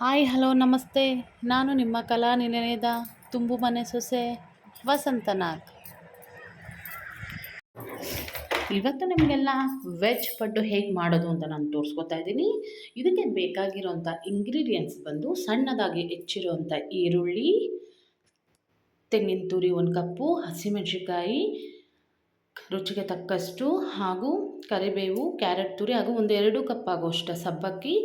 Hi, hello, ನಮಸ್ತೆ. ನಾನು ನಿಮ್ಮ ಕಲಾ ನಿಲಯದ ತುಂಬು ಮನೆ ಸೊಸೆ ವಸಂತ ನಾಗ್ ಇವತ್ತು ನಿಮಗೆಲ್ಲ ವೆಜ್ ಪಡ್ಡು ಹೇಗೆ ಮಾಡೋದು ಅಂತ ನಾನು ತೋರಿಸ್ಕೊತಾ ಇದ್ದೀನಿ. ಇದಕ್ಕೆ ಬೇಕಾಗಿರೋಂಥ ಇಂಗ್ರೀಡಿಯೆಂಟ್ಸ್ ಬಂದು ಸಣ್ಣದಾಗಿ ಹೆಚ್ಚಿರುವಂಥ ಈರುಳ್ಳಿ, ತೆಂಗಿನ ತುರಿ ಒಂದು ಕಪ್ಪು ಹಸಿಮೆಣಸಿಕಾಯಿ ರುಚಿಗೆ ತಕ್ಕಷ್ಟು ಹಾಗೂ ಕರಿಬೇವು, ಕ್ಯಾರೆಟ್ ತುರಿ ಹಾಗೂ ಒಂದೆರಡು ಕಪ್ ಆಗುವಷ್ಟು ಸಬ್ಬಕ್ಕಿ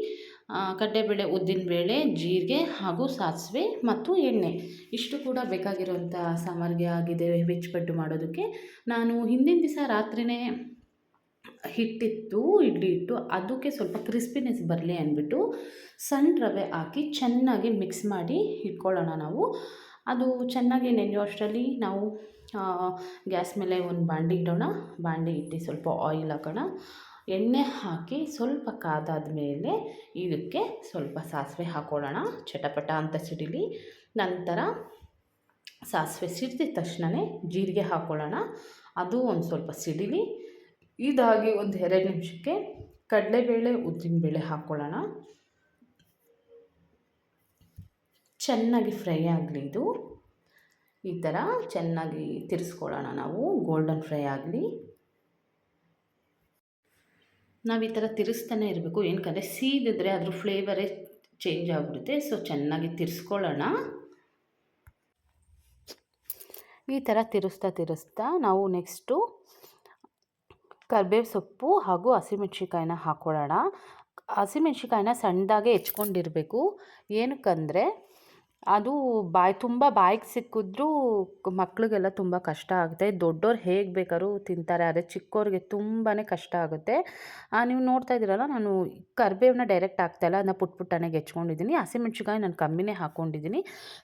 ಕಡಲೆಬೇಳೆ ಉದ್ದಿನಬೇಳೆ ಜೀರಿಗೆ ಹಾಗೂ ಸಾಸಿವೆ ಮತ್ತು ಎಣ್ಣೆ. ಇಷ್ಟು ಕೂಡ ಬೇಕಾಗಿರುವಂಥ ಸಾಮಗ್ರಿ ಆಗಿದೆ ಪಡ್ಡು ಮಾಡೋದಕ್ಕೆ. ನಾನು ಹಿಂದಿನ ದಿವಸ ರಾತ್ರಿಯೇ ಹಿಟ್ಟಿತ್ತು, ಇಡ್ಲಿ ಇಟ್ಟು, ಅದಕ್ಕೆ ಸ್ವಲ್ಪ ಕ್ರಿಸ್ಪಿನೆಸ್ ಬರಲಿ ಅಂದ್ಬಿಟ್ಟು ಸಣ್ಣ ರವೆ ಹಾಕಿ ಚೆನ್ನಾಗಿ ಮಿಕ್ಸ್ ಮಾಡಿ ಇಟ್ಕೊಳ್ಳೋಣ ನಾವು. ಅದು ಚೆನ್ನಾಗಿ ನೆನೆಯುವಷ್ಟರಲ್ಲಿ ನಾವು ಗ್ಯಾಸ್ ಮೇಲೆ ಒಂದು ಬಾಂಡಿ ಇಡೋಣ. ಬಾಂಡಿ ಇಟ್ಟು ಸ್ವಲ್ಪ ಆಯಿಲ್ ಹಾಕೋಣ. ಎಣ್ಣೆ ಹಾಕಿ ಸ್ವಲ್ಪ ಕಾದಾದ ಮೇಲೆ ಇದಕ್ಕೆ ಸ್ವಲ್ಪ ಸಾಸಿವೆ ಹಾಕ್ಕೊಳ್ಳೋಣ ಚಟಪಟ ಅಂತ ಸಿಡಿಲಿ. ನಂತರ ಸಾಸಿವೆ ಸಿಡಿದ ತಕ್ಷಣವೇ ಜೀರಿಗೆ ಹಾಕ್ಕೊಳ್ಳೋಣ ಅದು ಒಂದು ಸ್ವಲ್ಪ ಸಿಡಿಲಿ. ಇದಾಗಿ ಒಂದು ಎರಡು ನಿಮಿಷಕ್ಕೆ ಕಡಲೆಬೇಳೆ ಉದ್ದಿನಬೇಳೆ ಹಾಕ್ಕೊಳ್ಳೋಣ ಚೆನ್ನಾಗಿ ಫ್ರೈ ಆಗಲಿ ಇದು. ಈ ಥರ ಚೆನ್ನಾಗಿ ತಿರ್ಸ್ಕೊಳ್ಳೋಣ ನಾವು. ಗೋಲ್ಡನ್ ಫ್ರೈ ಆಗಲಿ. ನಾವು ಈ ಥರ ತಿರ್ಸ್ತಾನೆ ಇರಬೇಕು. ಏನಕ್ಕಂದರೆ ಸೀದಿದ್ರೆ ಅದ್ರ ಫ್ಲೇವರೇ ಚೇಂಜ್ ಆಗಿಬಿಡುತ್ತೆ. ಸೊ ಚೆನ್ನಾಗಿ ತಿರ್ಸ್ಕೊಳ್ಳೋಣ. ಈ ಥರ ತಿರುಸ್ತಾ ತಿರುಸ್ತಾ ನಾವು ನೆಕ್ಸ್ಟು ಕರ್ಬೇವು ಸೊಪ್ಪು ಹಾಗೂ ಹಸಿಮೆಣ್ಸಿಕಾಯಿನ ಹಾಕ್ಕೊಳ್ಳೋಣ ಹಸಿಮೆಣ್ಸಿಕಾಯಿನ ಸಣ್ಣದಾಗೆ ಹೆಚ್ಕೊಂಡಿರಬೇಕು. ಏನಕ್ಕಂದರೆ ಅದು ಬಾಯಿ ತುಂಬ ಬಾಯಿಗೆ ಸಿಕ್ಕಿದ್ರೂ ಮಕ್ಳಿಗೆಲ್ಲ ತುಂಬ ಕಷ್ಟ ಆಗುತ್ತೆ. ದೊಡ್ಡೋರು ಹೇಗೆ ಬೇಕಾದ್ರೂ ತಿಂತಾರೆ, ಆದರೆ ಚಿಕ್ಕವ್ರಿಗೆ ತುಂಬಾ ಕಷ್ಟ ಆಗುತ್ತೆ. ನೀವು ನೋಡ್ತಾ ಇದ್ದೀರಲ್ಲ, ನಾನು ಕರ್ಬೇವನ್ನ ಡೈರೆಕ್ಟ್ ಹಾಕ್ತಾಯಿಲ್ಲ ಅದನ್ನ ಪುಟ್ ಪುಟ್ಟನಾಗಿ ಹೆಚ್ಕೊಂಡಿದ್ದೀನಿ ಹಸಿಮೆಣ್ಸಿಕಾಯಿ ನಾನು ಕಮ್ಮಿನೇ ಹಾಕ್ಕೊಂಡಿದ್ದೀನಿ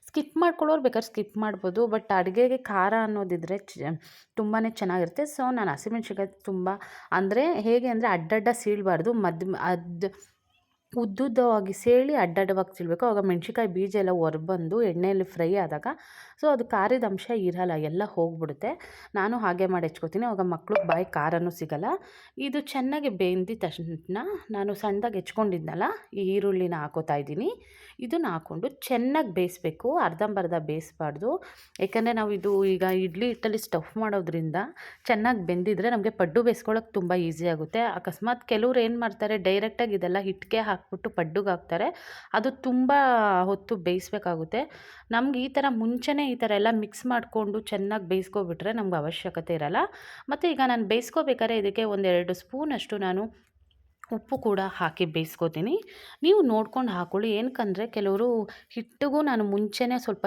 ಸ್ಕಿಪ್ ಮಾಡ್ಕೊಳ್ಳೋರು ಬೇಕಾದ್ರೆ ಸ್ಕಿಪ್ ಮಾಡ್ಬೋದು, ಬಟ್ ಅಡುಗೆಗೆ ಖಾರ ಅನ್ನೋದಿದ್ರೆ ಚ ತುಂಬಾ ಚೆನ್ನಾಗಿರುತ್ತೆ. ಸೊ, ನಾನು ಹಸಿಮೆಣ್ಸಿಕಾಯಿ ತುಂಬ, ಅಂದರೆ ಹೇಗೆ ಅಂದರೆ ಅಡ್ಡಡ್ಡ ಸೀಳಬಾರ್ದು. ಮದ್, ಅದು ಉದ್ದುದ್ದವಾಗಿ ಸೇಳಿ ಅಡ್ಡಡ್ಡವಾಗಿ ತಿಳ್ಬೇಕು ಆವಾಗ ಮೆಣ್ಸಿನ್ಕಾಯಿ ಬೀಜ ಎಲ್ಲ ಹೊರಬಂದು ಎಣ್ಣೆಯಲ್ಲಿ ಫ್ರೈ ಆದಾಗ ಸೊ ಅದು ಖಾರದ ಅಂಶ ಇರಲ್ಲ, ಎಲ್ಲ ಹೋಗಿಬಿಡುತ್ತೆ. ನಾನು ಹಾಗೆ ಮಾಡಿ ಹೆಚ್ಕೋತೀನಿ. ಆವಾಗ ಮಕ್ಳಿಗೆ ಬಾಯಿ ಖಾರನೂ ಸಿಗಲ್ಲ. ಇದು ಚೆನ್ನಾಗಿ ಬೆಂದಿದ ತಕ್ಷಣ ನಾನು ಸಣ್ಣದಾಗಿ ಹೆಚ್ಕೊಂಡಿದ್ನಲ್ಲ, ಈ ಈರುಳ್ಳಿನ ಹಾಕೋತಾ ಇದ್ದೀನಿ. ಇದನ್ನು ಹಾಕ್ಕೊಂಡು ಚೆನ್ನಾಗಿ ಬೇಯಿಸ್ಬೇಕು, ಅರ್ಧಂಬರ್ಧ ಬೇಯಿಸ್ಬಾರ್ದು. ಯಾಕಂದರೆ ನಾವು ಇದು ಈಗ ಇಡ್ಲಿ ಹಿಟ್ಟಲ್ಲಿ ಸ್ಟಫ್ ಮಾಡೋದ್ರಿಂದ ಚೆನ್ನಾಗಿ ಬೆಂದಿದ್ರೆ ನಮಗೆ ಪಡ್ಡು ಬೇಯಿಸ್ಕೊಳ್ಳೋಕೆ ತುಂಬ ಈಸಿ ಆಗುತ್ತೆ. ಅಕಸ್ಮಾತ್ ಕೆಲವ್ರು ಏನು ಮಾಡ್ತಾರೆ ಡೈರೆಕ್ಟಾಗಿ ಇದೆಲ್ಲ ಹಿಟ್ಟಿಗೆ ಹಾಕ್ಬಿಟ್ಟು ಪಡ್ಡುಗೆ ಹಾಕ್ತಾರೆ ಅದು ತುಂಬ ಹೊತ್ತು ಬೇಯಿಸ್ಬೇಕಾಗುತ್ತೆ. ನಮ್ಗೆ ಈ ಥರ ಮುಂಚೆನೇ ಈ ಥರ ಎಲ್ಲ ಮಿಕ್ಸ್ ಮಾಡಿಕೊಂಡು ಚೆನ್ನಾಗಿ ಬೇಯಿಸ್ಕೊಬಿಟ್ರೆ ನಮ್ಗೆ ಅವಶ್ಯಕತೆ ಇರಲ್ಲ. ಮತ್ತು ಈಗ ನಾನು ಬೇಯಿಸ್ಕೋಬೇಕಾದ್ರೆ ಇದಕ್ಕೆ ಒಂದೆರಡು ಸ್ಪೂನಷ್ಟು ನಾನು ಉಪ್ಪು ಕೂಡ ಹಾಕಿ ಬೇಯಿಸ್ಕೋತೀನಿ. ನೀವು ನೋಡ್ಕೊಂಡು ಹಾಕ್ಕೊಳ್ಳಿ ಏನಕ್ಕಂದರೆ ಕೆಲವರು ಹಿಟ್ಟಿಗೂ ನಾನು ಮುಂಚೆನೇ ಸ್ವಲ್ಪ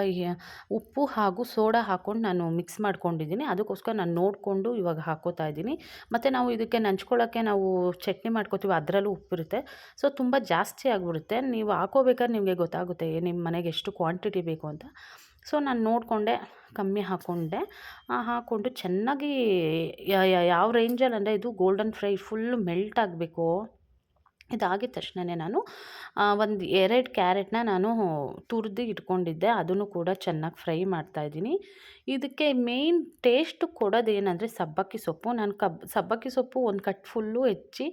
ಉಪ್ಪು ಹಾಗೂ ಸೋಡಾ ಹಾಕ್ಕೊಂಡು ನಾನು ಮಿಕ್ಸ್ ಮಾಡ್ಕೊಂಡಿದ್ದೀನಿ. ಅದಕ್ಕೋಸ್ಕರ ನಾನು ನೋಡಿಕೊಂಡು ಇವಾಗ ಹಾಕೋತಾ ಇದ್ದೀನಿ. ಮತ್ತು ನಾವು ಇದಕ್ಕೆ ನಂಚ್ಕೊಳ್ಳೋಕ್ಕೆ ನಾವು ಚಟ್ನಿ ಮಾಡ್ಕೋತೀವಿ, ಅದರಲ್ಲೂ ಉಪ್ಪಿರುತ್ತೆ ಸೊ, ತುಂಬ ಜಾಸ್ತಿ ಆಗಿಬಿಡುತ್ತೆ. ನೀವು ಹಾಕೋಬೇಕಾದ್ರೆ ನಿಮಗೆ ಗೊತ್ತಾಗುತ್ತೆ ನಿಮ್ಮ ಮನೆಗೆ ಎಷ್ಟು ಕ್ವಾಂಟಿಟಿ ಬೇಕು ಅಂತ. ಸೊ ನಾನು ನೋಡಿಕೊಂಡೆ, ಕಮ್ಮಿ ಹಾಕ್ಕೊಂಡೆ ಹಾಕ್ಕೊಂಡು ಚೆನ್ನಾಗಿ ಯಾವ ರೇಂಜಲ್ಲಿ ಅಂದರೆ ಇದು ಗೋಲ್ಡನ್ ಫ್ರೈ ಫುಲ್ಲು ಮೆಲ್ಟ್ ಆಗಬೇಕು. ಇದಾಗಿದ ತಕ್ಷಣವೇ ನಾನು ಒಂದು ಎರಡು ಕ್ಯಾರೆಟ್ನ ನಾನು ತುರಿದು ಇಟ್ಕೊಂಡಿದ್ದೆ. ಅದನ್ನು ಕೂಡ ಚೆನ್ನಾಗಿ ಫ್ರೈ ಮಾಡ್ತಾಯಿದ್ದೀನಿ ಇದಕ್ಕೆ ಮೇಯ್ನ್ ಟೇಸ್ಟ್ ಕೊಡೋದೇನೆಂದರೆ ಸಬ್ಬಕ್ಕಿ ಸೊಪ್ಪು. ನಾನು ಕಬ್, ಸಬ್ಬಕ್ಕಿ ಸೊಪ್ಪು ಒಂದು ಕಟ್ ಫುಲ್ಲು ಹೆಚ್ಚಿ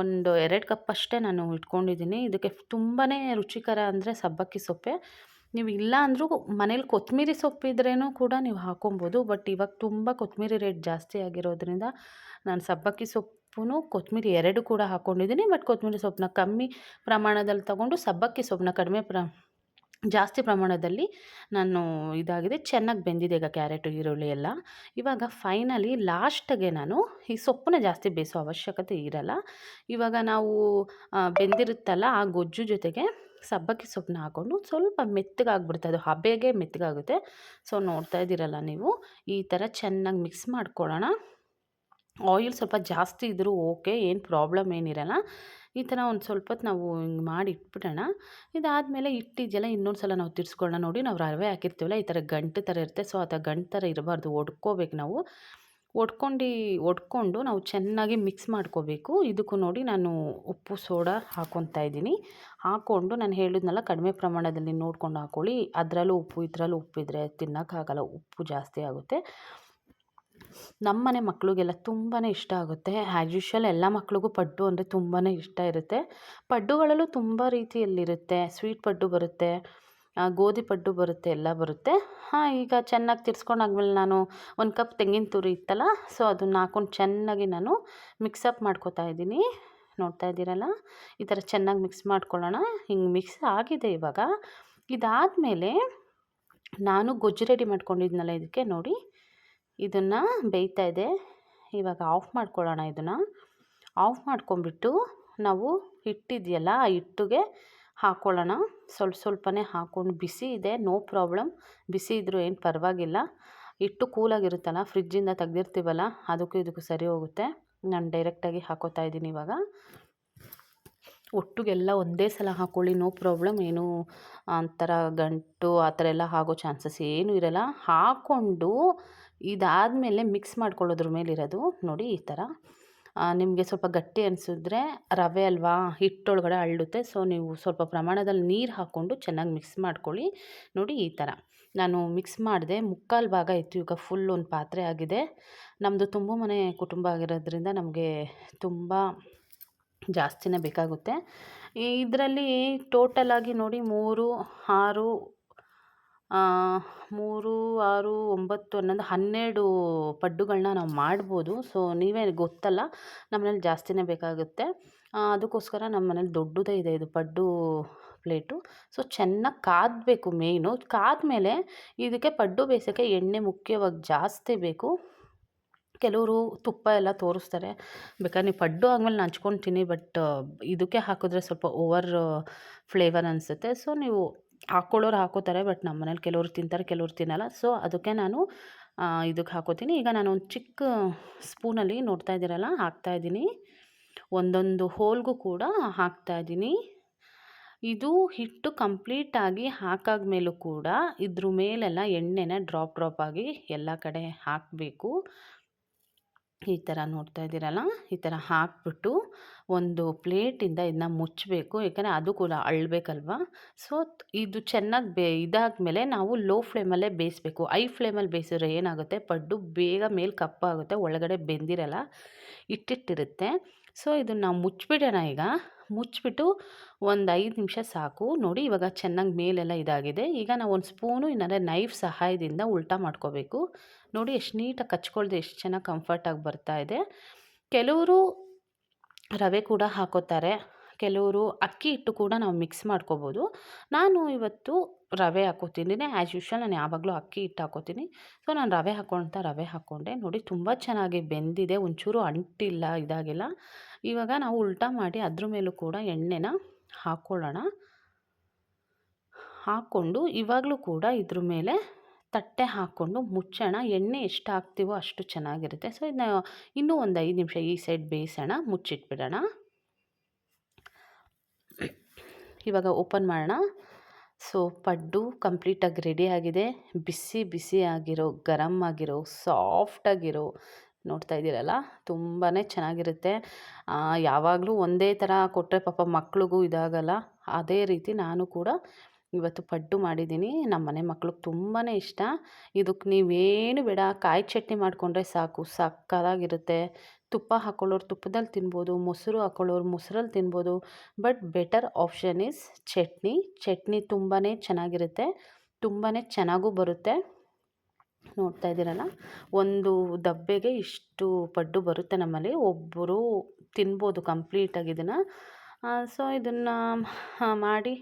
ಒಂದು ಎರಡು ಕಪ್ ಅಷ್ಟೇ ನಾನು ಇಟ್ಕೊಂಡಿದ್ದೀನಿ. ಇದಕ್ಕೆ ತುಂಬಾ ರುಚಿಕರ ಅಂದರೆ ಸಬ್ಬಕ್ಕಿ ಸೊಪ್ಪೆ. ನೀವು ಇಲ್ಲ ಅಂದರೂ ಮನೇಲಿ ಕೊತ್ತಂಬರಿ ಸೊಪ್ಪಿದ್ರೇ ಕೂಡ ನೀವು ಹಾಕೊಬೋದು, ಬಟ್ ಇವಾಗ ತುಂಬ ಕೊತ್ತಂಬರಿ ರೇಟ್ ಜಾಸ್ತಿ ಆಗಿರೋದ್ರಿಂದ ನಾನು ಸಬ್ಬಕ್ಕಿ ಸೊಪ್ಪು ಕೊತ್ತಂಬರಿ ಎರಡು ಕೂಡ ಹಾಕ್ಕೊಂಡಿದ್ದೀನಿ ಬಟ್ ಕೊತ್ತಂಬರಿ ಸೊಪ್ಪನ್ನ ಕಮ್ಮಿ ಪ್ರಮಾಣದಲ್ಲಿ ತಗೊಂಡು ಸಬ್ಬಕ್ಕಿ ಸೊಪ್ಪನ್ನ ಕಡಿಮೆ ಪ್ರ, ಜಾಸ್ತಿ ಪ್ರಮಾಣದಲ್ಲಿ ನಾನು ಇದಾಗಿದೆ, ಚೆನ್ನಾಗಿ ಬೆಂದಿದೆ ಈಗ ಕ್ಯಾರೆಟು, ಈರುಳ್ಳಿ ಎಲ್ಲ. ಇವಾಗ ಫೈನಲಿ ಲಾಸ್ಟ್ಗೆ ನಾನು ಈ ಸೊಪ್ಪನ್ನ ಜಾಸ್ತಿ ಬೇಯಿಸೋ ಅವಶ್ಯಕತೆ ಇರಲ್ಲ. ಇವಾಗ ನಾವು ಬೆಂದಿರುತ್ತಲ್ಲ ಆ ಗೊಜ್ಜು ಜೊತೆಗೆ ಸಬ್ಬಕ್ಕಿ ಸೊಪ್ಪನ್ನ ಹಾಕ್ಕೊಂಡು ಸ್ವಲ್ಪ ಮೆತ್ತಗಾಗ್ಬಿಡುತ್ತೆ. ಅದು ಹಬೆಗೆ ಮೆತ್ತಗಾಗುತ್ತೆ. ಸೊ, ನೋಡ್ತಾ ಇದ್ದೀರಲ್ಲ ನೀವು, ಈ ಥರ ಚೆನ್ನಾಗಿ ಮಿಕ್ಸ್ ಮಾಡ್ಕೊಳ್ಳೋಣ. ಆಯಿಲ್ ಸ್ವಲ್ಪ ಜಾಸ್ತಿ ಇದ್ದರೂ ಓಕೆ, ಏನು ಪ್ರಾಬ್ಲಮ್ ಏನಿರಲ್ಲ. ಈ ಥರ ಒಂದು ಸ್ವಲ್ಪ ನಾವು ಹಿಂಗೆ ಮಾಡಿ ಇಟ್ಬಿಡೋಣ. ಇದಾದಮೇಲೆ ಇಟ್ಟಿದ್ದೆಲ್ಲ ಇನ್ನೊಂದು ಸಲ ನಾವು ತಿರ್ಸ್ಕೊಳ್ಳೋಣ. ನೋಡಿ, ನಾವು ರವೆ ಹಾಕಿರ್ತೀವಲ್ಲ, ಈ ಥರ ಗಂಟು ಥರ ಇರುತ್ತೆ. ಸೊ, ಆ ಥರ ಗಂಟು ಥರ ಇರಬಾರ್ದು. ಒಡ್ಕೋಬೇಕು ನಾವು. ಒಡ್ಕೊಂಡು ಒಡ್ಕೊಂಡು ನಾವು ಚೆನ್ನಾಗಿ ಮಿಕ್ಸ್ ಮಾಡ್ಕೋಬೇಕು. ಇದಕ್ಕೂ ನೋಡಿ ನಾನು ಉಪ್ಪು, ಸೋಡಾ ಹಾಕ್ಕೊತಾ ಇದ್ದೀನಿ. ಹಾಕ್ಕೊಂಡು ನಾನು ಹೇಳಿದ್ನಲ್ಲ, ಕಡಿಮೆ ಪ್ರಮಾಣದಲ್ಲಿ ನೋಡ್ಕೊಂಡು ಹಾಕ್ಕೊಳ್ಳಿ ಅದರಲ್ಲೂ ಉಪ್ಪು, ಇದರಲ್ಲೂ ಉಪ್ಪಿದ್ರೆ ತಿನ್ನೋಕ್ಕಾಗಲ್ಲ ಉಪ್ಪು ಜಾಸ್ತಿ ಆಗುತ್ತೆ. ನಮ್ಮನೆ ಮಕ್ಕಳಿಗೆಲ್ಲ ತುಂಬಾ ಇಷ್ಟ ಆಗುತ್ತೆ. ಆ್ಯಸ್ ಯೂಶ್ವಲ್ ಎಲ್ಲ ಮಕ್ಳಿಗೂ ಪಡ್ಡು ಅಂದರೆ ತುಂಬಾ ಇಷ್ಟ ಇರುತ್ತೆ. ಪಡ್ಡುಗಳಲ್ಲೂ ತುಂಬ ರೀತಿಯಲ್ಲಿರುತ್ತೆ. ಸ್ವೀಟ್ ಪಡ್ಡು ಬರುತ್ತೆ. ಗೋಧಿ ಪಡ್ಡು ಬರುತ್ತೆ, ಎಲ್ಲ ಬರುತ್ತೆ. ಹಾಂ, ಈಗ ಚೆನ್ನಾಗಿ ತಿರ್ಸ್ಕೊಂಡಾದ್ಮೇಲೆ ನಾನು ಒಂದು ಕಪ್ ತೆಂಗಿನ ತುರಿ ಇತ್ತಲ್ಲ ಸೊ ಅದನ್ನ ಹಾಕೊಂಡು ಚೆನ್ನಾಗಿ ನಾನು ಮಿಕ್ಸಪ್ ಮಾಡ್ಕೊತಾ ಇದ್ದೀನಿ. ನೋಡ್ತಾ ಇದ್ದೀರಲ್ಲ? ಈ ಥರ ಚೆನ್ನಾಗಿ ಮಿಕ್ಸ್ ಮಾಡ್ಕೊಳ್ಳೋಣ. ಹಿಂಗೆ ಮಿಕ್ಸ್ ಆಗಿದೆ ಇವಾಗ. ಇದಾದಮೇಲೆ ನಾನು ಗೊಜ್ಜು ರೆಡಿ ಮಾಡ್ಕೊಂಡಿದ್ನಲ್ಲ ಇದಕ್ಕೆ ನೋಡಿ. ಇದನ್ನು ಬೇಯ್ತಾ ಇದೆ. ಇವಾಗ ಆಫ್ ಮಾಡ್ಕೊಳ್ಳೋಣ ಇದನ್ನು. ಆಫ್ ಮಾಡ್ಕೊಂಬಿಟ್ಟು ನಾವು ಹಿಟ್ಟಿದೆಯಲ್ಲ, ಆ ಹಿಟ್ಟಿಗೆ ಹಾಕ್ಕೊಳ್ಳೋಣ ಸ್ವಲ್ಪ ಸ್ವಲ್ಪನೇ ಹಾಕ್ಕೊಂಡು ಬಿಸಿ ಇದೆ, ನೋ ಪ್ರಾಬ್ಲಮ್. ಬಿಸಿ ಇದ್ದರೂ ಏನು ಪರವಾಗಿಲ್ಲ. ಇಟ್ಟು ಕೂಲಾಗಿರುತ್ತಲ್ಲ, ಫ್ರಿಜ್ಜಿಂದ ತೆಗ್ದಿರ್ತೀವಲ್ಲ, ಅದಕ್ಕೂ ಇದಕ್ಕೂ ಸರಿ ಹೋಗುತ್ತೆ. ನಾನು ಡೈರೆಕ್ಟಾಗಿ ಹಾಕೋತಾ ಇದ್ದೀನಿ ಇವಾಗ. ಒಟ್ಟಿಗೆಲ್ಲ ಒಂದೇ ಸಲ ಹಾಕ್ಕೊಳ್ಳಿ ನೋ ಪ್ರಾಬ್ಲಮ್. ಏನು ಒಂಥರ ಗಂಟು, ಆ ಥರ ಎಲ್ಲ ಆಗೋ ಚಾನ್ಸಸ್ ಏನೂ ಇರೋಲ್ಲ. ಹಾಕ್ಕೊಂಡು ಇದಾದಮೇಲೆ ಮಿಕ್ಸ್ ಮಾಡ್ಕೊಳ್ಳೋದ್ರ ಮೇಲಿರೋದು, ನೋಡಿ ಈ ಥರ. ನಿಮಗೆ ಸ್ವಲ್ಪ ಗಟ್ಟಿ ಅನಿಸಿದ್ರೆ ರವೆ ಅಲ್ವಾ ಹಿಟ್ಟೊಳಗಡೆ ಅಳ್ಳುತ್ತೆ ಸೊ ನೀವು ಸ್ವಲ್ಪ ಪ್ರಮಾಣದಲ್ಲಿ ನೀರು ಹಾಕ್ಕೊಂಡು ಚೆನ್ನಾಗಿ ಮಿಕ್ಸ್ ಮಾಡ್ಕೊಳ್ಳಿ. ನೋಡಿ ಈ ಥರ ನಾನು ಮಿಕ್ಸ್ ಮಾಡಿದೆ ಮುಕ್ಕಾಲು ಭಾಗ ಇತ್ತು ಈಗ ಫುಲ್ ಒಂದು ಪಾತ್ರೆ ಆಗಿದೆ. ನಮ್ಮದು ತುಂಬ ಮನೆ ಕುಟುಂಬ ಆಗಿರೋದ್ರಿಂದ ನಮಗೆ ತುಂಬ ಜಾಸ್ತಿನೇ ಬೇಕಾಗುತ್ತೆ. ಇದರಲ್ಲಿ ಟೋಟಲಾಗಿ ನೋಡಿ ಮೂರು, ಆರು ಮೂರು, ಆರು, ಒಂಬತ್ತು ಹನ್ನೊಂದು ಹನ್ನೆರಡು ಪಡ್ಡುಗಳನ್ನ ನಾವು ಮಾಡ್ಬೋದು. ಸೊ ನೀವೇ ಗೊತ್ತಲ್ಲ, ನಮ್ಮನೇಲಿ ಜಾಸ್ತಿನೇ ಬೇಕಾಗುತ್ತೆ. ಅದಕ್ಕೋಸ್ಕರ ನಮ್ಮ ಮನೇಲಿ ದೊಡ್ಡದೇ ಇದೆ ಇದು ಪಡ್ಡು ಪ್ಲೇಟು. ಸೊ ಚೆನ್ನಾಗಿ ಕಾದಬೇಕು ಮೇಯ್ನು. ಕಾದ್ಮೇಲೆ ಇದಕ್ಕೆ ಪಡ್ಡು ಬೇಯಿಸೋಕ್ಕೆ ಎಣ್ಣೆ ಮುಖ್ಯವಾಗಿ ಜಾಸ್ತಿ ಬೇಕು. ಕೆಲವರು ತುಪ್ಪ ಎಲ್ಲ ತೋರಿಸ್ತಾರೆ. ಬೇಕಾದ್ರೆ ನೀವು ಪಡ್ಡು ಆದಮೇಲೆ ನಂಚ್ಕೊಂಡು ಬಟ್ ಇದಕ್ಕೆ ಹಾಕಿದ್ರೆ ಸ್ವಲ್ಪ ಓವರ್ ಫ್ಲೇವರ್ ಅನಿಸುತ್ತೆ. ಸೊ ನೀವು ಹಾಕ್ಕೊಳ್ಳೋರು ಹಾಕೋತಾರೆ, ಬಟ್ ನಮ್ಮ ಮನೇಲಿ ಕೆಲವರು ತಿಂತಾರೆ, ಕೆಲವರು ತಿನ್ನಲ್ಲ. ಸೊ ಅದಕ್ಕೆ ನಾನು ಇದಕ್ಕೆ ಹಾಕೋತೀನಿ. ಈಗ ನಾನು ಒಂದು ಚಿಕ್ಕ ಸ್ಪೂನಲ್ಲಿ ನೋಡ್ತಾ ಇದ್ದೀರಲ್ಲ ಹಾಕ್ತಾಯಿದ್ದೀನಿ ಒಂದೊಂದು ಹೋಲ್ಗೂ ಕೂಡ ಹಾಕ್ತಾ ಇದ್ದೀನಿ. ಇದು ಹಿಟ್ಟು ಕಂಪ್ಲೀಟಾಗಿ ಹಾಕಾದ ಮೇಲೂ ಕೂಡ ಇದ್ರ ಮೇಲೆಲ್ಲ ಎಣ್ಣೆನ ಡ್ರಾಪ್ ಡ್ರಾಪ್ ಆಗಿ ಎಲ್ಲ ಕಡೆ ಹಾಕಬೇಕು. ಈ ಥರ ನೋಡ್ತಾ ಇದ್ದೀರಲ್ಲ, ಈ ಥರ ಹಾಕ್ಬಿಟ್ಟು ಒಂದು ಪ್ಲೇಟಿಂದ ಇದನ್ನ ಮುಚ್ಚಬೇಕು, ಯಾಕಂದರೆ ಅದು ಕೂಡ ಅಳ್ಬೇಕಲ್ವ? ಸೊ ಇದು ಚೆನ್ನಾಗಿ ಬೇ, ಇದಾದಮೇಲೆ ನಾವು ಲೋ ಫ್ಲೇಮಲ್ಲೇ ಬೇಯಿಸ್ಬೇಕು. ಐ ಫ್ಲೇಮಲ್ಲಿ ಬೇಯಿಸಿದ್ರೆ ಏನಾಗುತ್ತೆ? ಪಡ್ಡು ಬೇಗ ಮೇಲೆ ಕಪ್ಪಾಗುತ್ತೆ, ಒಳಗಡೆ ಬೆಂದಿರಲ್ಲ, ಇಟ್ಟಿಟ್ಟಿರುತ್ತೆ. ಸೊ ಇದನ್ನು ನಾವು ಮುಚ್ಚಿಬಿಡೋಣ ಈಗ. ಮುಚ್ಚಿಬಿಟ್ಟು ಒಂದು ಐದು ನಿಮಿಷ ಸಾಕು. ನೋಡಿ ಇವಾಗ ಚೆನ್ನಾಗಿ ಮೇಲೆಲ್ಲ ಇದಾಗಿದೆ. ಈಗ ನಾವು ಒಂದು ಸ್ಪೂನು ಇನ್ನಂದರೆ ನೈಫ್ ಸಹಾಯದಿಂದ ಉಲ್ಟಾ ಮಾಡ್ಕೋಬೇಕು. ನೋಡಿ ಎಷ್ಟು ನೀಟಾಗಿ ಕಚ್ಕೊಳ್ದೆ, ಎಷ್ಟು ಚೆನ್ನಾಗಿ ಕಂಫರ್ಟಾಗಿ ಬರ್ತಾ ಇದೆ. ಕೆಲವರು ರವೆ ಕೂಡ ಹಾಕೋತಾರೆ. ಕೆಲವರು ಅಕ್ಕಿ ಹಿಟ್ಟು ಕೂಡ ನಾವು ಮಿಕ್ಸ್ ಮಾಡ್ಕೋಬೋದು. ನಾನು ಇವತ್ತು ರವೆ ಹಾಕೋತಿದ್ದೀನಿ ಆ್ಯಸ್ ಯೂಶ್ವಲ್ ನಾನು ಯಾವಾಗಲೂ ಅಕ್ಕಿ ಹಿಟ್ಟು ಹಾಕೋತೀನಿ. ಸೊ ನಾನು ರವೆ ಹಾಕ್ಕೊಳ್ತಾ ರವೆ ಹಾಕ್ಕೊಂಡೆ ನೋಡಿ ತುಂಬ ಚೆನ್ನಾಗಿ ಬೆಂದಿದೆ. ಒಂಚೂರು ಅಂಟಿಲ್ಲ ಇದಾಗಿಲ್ಲ. ಇವಾಗ ನಾವು ಉಲ್ಟಾ ಮಾಡಿ ಅದ್ರ ಮೇಲೂ ಕೂಡ ಎಣ್ಣೆನ ಹಾಕ್ಕೊಳ್ಳೋಣ ಹಾಕ್ಕೊಂಡು ಇವಾಗಲೂ ಕೂಡ ಇದ್ರ ಮೇಲೆ ತಟ್ಟೆ ಹಾಕ್ಕೊಂಡು ಮುಚ್ಚೋಣ. ಎಣ್ಣೆ ಎಷ್ಟು ಹಾಕ್ತೀವೋ ಅಷ್ಟು ಚೆನ್ನಾಗಿರುತ್ತೆ. ಸೊ ಇದನ್ನ ಇನ್ನೂ ಒಂದು ಐದು ನಿಮಿಷ ಈ ಸೈಡ್ ಬೇಯಿಸೋಣ, ಮುಚ್ಚಿಟ್ಬಿಡೋಣ. ಇವಾಗ ಓಪನ್ ಮಾಡೋಣ. ಸೊ ಪಡ್ಡು ಕಂಪ್ಲೀಟಾಗಿ ರೆಡಿ ಆಗಿದೆ. ಬಿಸಿ ಬಿಸಿ ಆಗಿರೋ, ಗರಮ್ ಆಗಿರೋ ಸಾಫ್ಟಾಗಿರೋ ನೋಡ್ತಾ ಇದ್ದೀರಲ್ಲ? ತುಂಬಾ ಚೆನ್ನಾಗಿರುತ್ತೆ. ಯಾವಾಗಲೂ ಒಂದೇ ಥರ ಕೊಟ್ಟರೆ ಪಾಪ ಮಕ್ಳಿಗೂ ಇದಾಗಲ್ಲ. ಅದೇ ರೀತಿ ನಾನು ಕೂಡ ಇವತ್ತು ಪಡ್ಡು ಮಾಡಿದ್ದೀನಿ. ನಮ್ಮ ಮನೆ ಮಕ್ಳಿಗೆ ತುಂಬಾ ಇಷ್ಟ. ಇದಕ್ಕೆ ನೀವೇನು ಬೇಡ, ಕಾಯಿ ಚಟ್ನಿ ಮಾಡಿಕೊಂಡ್ರೆ ಸಾಕು ಸಕ್ಕದಾಗಿರುತ್ತೆ ತುಪ್ಪ ಹಾಕ್ಕೊಳ್ಳೋರು ತುಪ್ಪದಲ್ಲಿ ತಿನ್ಬೋದು, ಮೊಸರು ಹಾಕ್ಕೊಳ್ಳೋರು ಮೊಸರಲ್ಲಿ ತಿನ್ಬೋದು. But better option is chutney. Chutney ತುಂಬಾ ಚೆನ್ನಾಗಿರುತ್ತೆ. ತುಂಬಾ ಚೆನ್ನಾಗೂ ಬರುತ್ತೆ. ನೋಡ್ತಾ ಇದ್ದೀರಲ್ಲ? ಒಂದು ದಬ್ಬೆಗೆ ಇಷ್ಟು ಪಡ್ಡು ಬರುತ್ತೆ ನಮ್ಮಲ್ಲಿ. ಒಬ್ಬರು ತಿನ್ಬೋದು ಕಂಪ್ಲೀಟಾಗಿ ಇದನ್ನು. ಸೊ ಇದನ್ನು ಮಾಡಿ,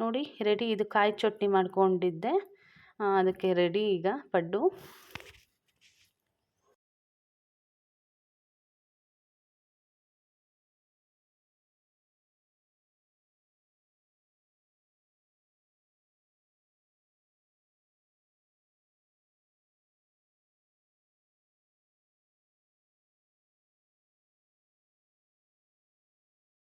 ನೋಡಿ ರೆಡಿ ಇದು ಕಾಯಿ ಚಟ್ನಿ ಮಾಡ್ಕೊಂಡಿದ್ದೆ. ಅದಕ್ಕೆ ರೆಡಿ ಈಗ ಪಡ್ಡು.